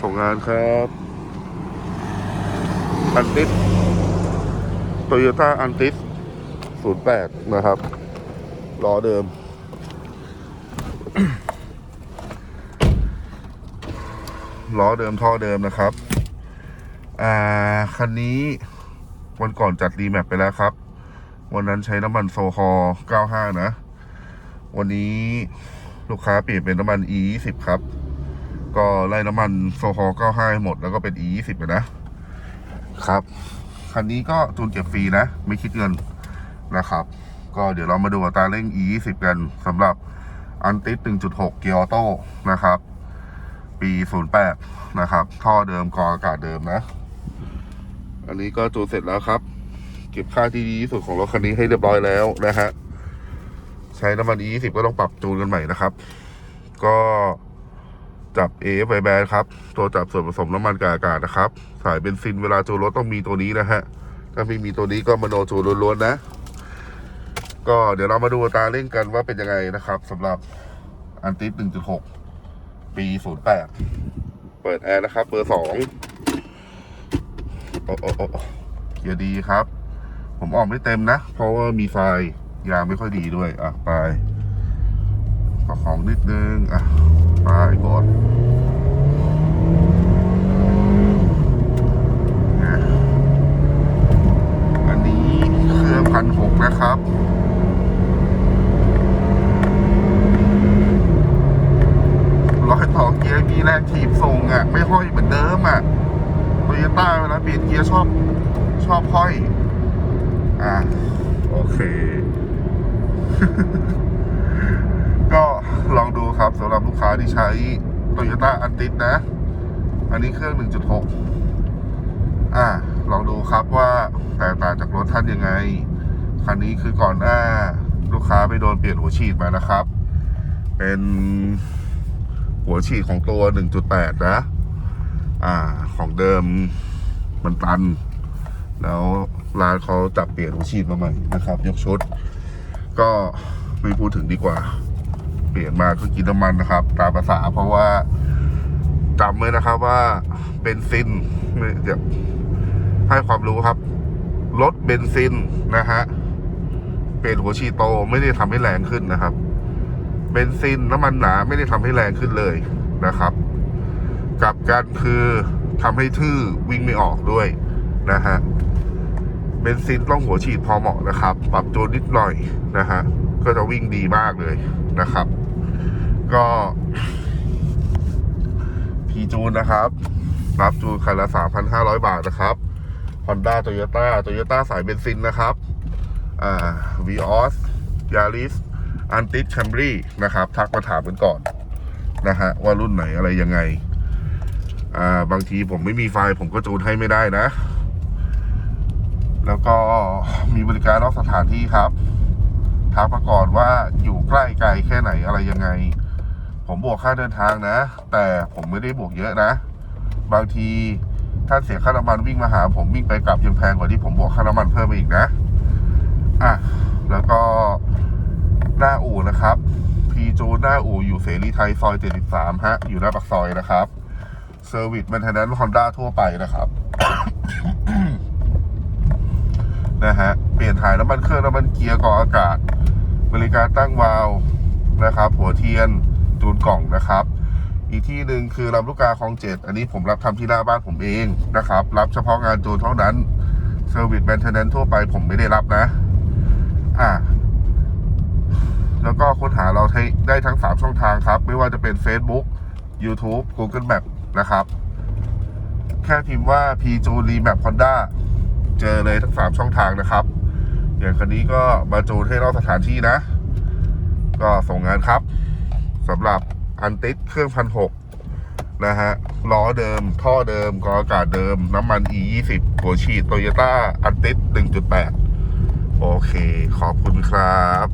ส่งงานครับอันติสโตโยต้าอันติสศูนย์แปดนะครับล้อเดิม ล้อเดิมท่อเดิมนะครับ อ่า คันนี้วันก่อนจัดรีแมปไปแล้วครับ วันนั้นใช้น้ำมันโซฮอล์95 นะ วันนี้ลูกค้าเปลี่ยนเป็นน้ำมัน E 20 ครับ ก็ไล่น้ำมันโซฮอล์95ให้หมดแล้วก็เป็น E 20ไปนะครับ คันนี้ก็จูนเก็บฟรีนะ ไม่คิดเงินนะครับ ก็เดี๋ยวเรามาดูอัตราเร่ง E 20กันสำหรับอันติส1.6 เกียร์ออโต้นะครับ ปี 08 นะครับ ท่อเดิมกรออากาศเดิมนะ อันนี้ก็จูนเสร็จแล้วครับ เก็บค่าที่ดีที่สุดของรถคันนี้ให้เรียบร้อยแล้วนะฮะใช้น้ำมัน E 20ก็ต้องปรับจูนกันใหม่นะครับ ก็ จับ AF ไแบนครับ ตัวจับส่วนผสมน้ำมันกับอากาศนะครับ สายเบนซินเวลาจูนรถต้องมีตัวนี้นะฮะ ถ้าไม่มีตัวนี้ก็มโนจูนล้วนๆนะ ก็เดี๋ยวเรามาดูตาเร่งกันว่าเป็นยังไงนะครับสำหรับอันติส1.6 ปี 08 เปิดแอร์นะครับเบอร์สองโอ้โอ้โอ้เกียร์ดีครับ ผมออกไม่เต็มนะ เพราะว่ามีไฟยางไม่ค่อยดีด้วย อะ ไป ประคองนิดนึง อะ ไปกดนอันนี้เครื่องพันหกนะครับร้อยต่อเกียร์มีแรงถีบส่งอะ ไม่ห้อยเหมือนเดิมอะโตโยต้าเวลาเปลี่ยนเกียร์ชอบชอบห้อย อะ โอเค ลูกค้าที่ใช้ Toyota a n t i s นะ อันนี้เครื่อง 1.6 อะลองดูครับว่าแตกต่างจากรถท่านยังไง คันนี้คือก่อนหน้าลูกค้าไปโดนเปลี่ยนหัวฉีดมานะครับ เป็นหัวฉีดของตัว 1.8 นะ อ่า ของเดิมมันตัน แล้วร้านเขาจับเปลี่ยนหัวฉีดมาใหม่นะครับ ยกชุด ก็ไม่พูดถึงดีกว่า ปลี่ยนมาก็กินน้ำมันนะครับ ตามภาษาเพราะว่าจำไว้นะครับว่าเบนซินไม่เดี๋ยวให้ความรู้ครับรถเบนซินนะฮะเปลี่ยนหัวฉีดโตไม่ได้ทำให้แรงขึ้นนะครับ เบนซินน้ำมันหนาไม่ได้ทำให้แรงขึ้นเลยนะครับกลับกันคือทำให้ทื่อวิ่งไม่ออกด้วยนะฮะเบนซินต้องหัวฉีดพอเหมาะนะครับ ปรับจูนนิดหน่อยนะฮะ ก็จะวิ่งดีมากเลยนะครับ ก็พีจูนนะครับ รับจูนคันละ 3,500 บาทนะครับ Honda Toyota Toyota สายเบนซินนะครับอ่า Vios Yaris Antis Camry นะครับ ทักมาถามกันก่อนนะฮะว่ารุ่นไหนอะไรยังไง อ่า บางทีผมไม่มีไฟล์ผมก็จูนให้ไม่ได้นะ แล้วก็มีบริการนอกสถานที่ครับ ทักมาก่อนว่าอยู่ใกล้ไกลแค่ไหนอะไรยังไง ผมบวกค่าเดินทางนะ แต่ผมไม่ได้บวกเยอะนะ บางทีท่าเสียค่าน้ำมันวิ่งมาหา ผมวิ่งไปกลับยังแพงกว่าที่ผมบวกค่าน้ำมันเพิ่มไปอีกนะอะแล้วก็หน้าอู่นะครับพีจูหน้าอู่อยู่เสรีไทยซอย 73 ฮะ อยู่หน้าปากซอยนะครับเซอร์วิสแมนเทนแนนซ์ฮอนด้าทั่วไปนะครับนะฮะ เปลี่ยนถ่ายน้ำมันเครื่องน้ำมันเกียร์กรออากาศ บริการตั้งวาล์วนะครับ หัวเทียนจูนกล่องนะครับ อีกที่หนึ่งคือลำลูกกาคลองเจ็ดอันนี้ผมรับทำที่หน้าบ้านผมเองนะครับ รับเฉพาะงานจูนเท่านั้นเซอร์วิสแมนเทนแนนทั่วไปผมไม่ได้รับนะ อ่าแล้วก็ค้นหาเราได้ทั้ง 3 ช่องทางครับ ไม่ว่าจะเป็น Facebook YouTube Google Map นะครับ แค่พิมพ์ว่า P จูนรีแมป Honda เจอเลยทั้ง 3 ช่องทางนะครับ อย่างคันนี้ก็มาจูนให้นอกสถานที่นะ ก็ส่งงานครับสำหรับอันติสเครื่องพันหกนะฮะล้อเดิม ท่อเดิมกออากาศเดิม น้ำมัน E 2 0หัวฉีดโตโยต้าอันติส1.8 โอเค ขอบคุณครับ